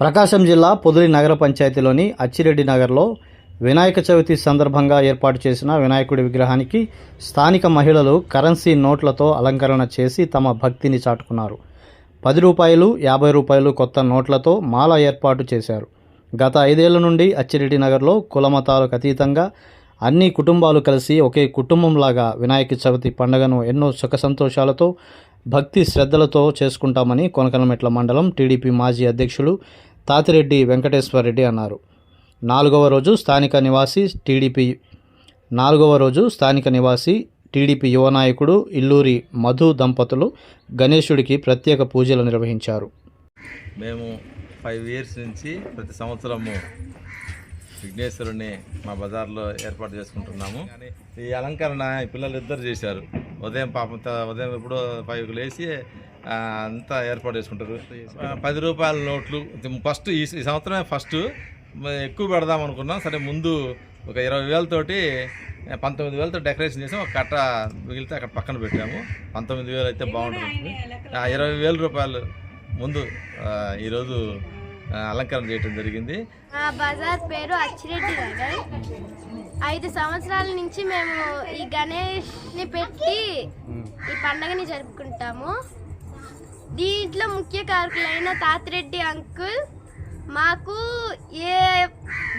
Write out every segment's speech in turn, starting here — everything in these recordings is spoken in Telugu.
ప్రకాశం జిల్లా పొదిలి నగర పంచాయతీలోని అచ్చిరెడ్డి నగర్లో వినాయక చవితి సందర్భంగా ఏర్పాటు చేసిన వినాయకుడి విగ్రహానికి స్థానిక మహిళలు కరెన్సీ నోట్లతో అలంకరణ చేసి తమ భక్తిని చాటుకున్నారు. పది రూపాయలు యాభై రూపాయలు కొత్త నోట్లతో మాల ఏర్పాటు చేశారు. గత ఐదేళ్ళ నుండి అచ్చిరెడ్డి నగర్లో కులమతాలకు అతీతంగా అన్ని కుటుంబాలు కలిసి ఒకే కుటుంబంలాగా వినాయక చవితి పండుగను ఎన్నో సుఖ సంతోషాలతో భక్తి శ్రద్ధలతో చేసుకుంటామని కొనకనమెట్ల మండలం టీడీపీ మాజీ అధ్యక్షులు తాతిరెడ్డి వెంకటేశ్వరరెడ్డి అన్నారు. నాలుగవ రోజు స్థానిక నివాసి టీడీపీ నాలుగవ రోజు స్థానిక నివాసి టీడీపీ యువ నాయకుడు ఇల్లూరి మధు దంపతులు గణేశుడికి ప్రత్యేక పూజలు నిర్వహించారు. మేము ఫైవ్ ఇయర్స్ నుంచి ప్రతి సంవత్సరము విఘ్నేశ్వరుని మా బజార్లో ఏర్పాటు చేసుకుంటున్నాము. ఈ అలంకరణ పిల్లలు ఇద్దరు చేశారు. ఉదయం పాపం ఉదయం ఎప్పుడో ఫైవ్కి లేచి అంతా ఏర్పాటు చేసుకుంటారు. పది రూపాయల నోట్లు. ఫస్ట్ ఈ ఈ సంవత్సరమే ఫస్ట్. ఎక్కువ పెడదాం అనుకున్నాం. సరే ముందు ఒక ఇరవై వేలతోటి పంతొమ్మిది వేలతో డెకరేషన్ చేసాం. ఒక కట్ట మిగిలితే అక్కడ పక్కన పెట్టాము. పంతొమ్మిది వేలు అయితే బాగుంటుంది. ఆ, ఇరవై వేల రూపాయలు ముందు ఈరోజు అలంకరణ చేయడం జరిగింది. మా బజార్ పేరు అచ్చిరెడ్డి నగర్ ఐదు సంవత్సరాల నుంచి మేము ఈ గణేష్ని పెట్టి ఈ పండగని జరుపుకుంటాము. దీంట్లో ముఖ్య కారకులైన తాతిరెడ్డి అంకుల్ మాకు ఏ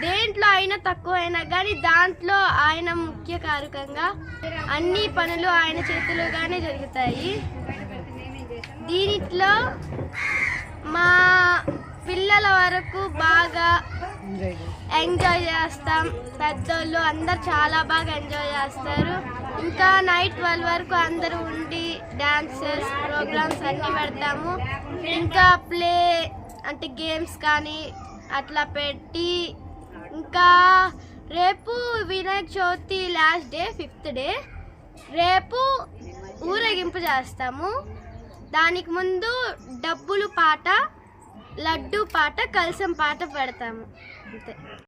దేంట్లో అయినా తక్కువ అయినా కానీ దాంట్లో ఆయన ముఖ్య కారకంగా అన్ని పనులు ఆయన చేతులుగానే జరుగుతాయి. దీనిట్లో మా పిల్లల వరకు బాగా ఎంజాయ్ చేస్తాం. పెద్దోళ్ళు అందరు చాలా బాగా ఎంజాయ్ చేస్తారు. ఇంకా నైట్ ట్వెల్వ్ వరకు అందరూ ఉండి డాన్సెస్ ప్రోగ్రామ్స్ అన్నీ పెడతాము. ఇంకా ప్లే అంటే గేమ్స్ కానీ అట్లా పెట్టి ఇంకా రేపు Vinayaka Chavithi last day fifth day. రేపు ఊరేగింపు చేస్తాము. దానికి ముందు డబ్బులు పాట లడ్డు పాట కలసం పాట పెడతాము. అంతే.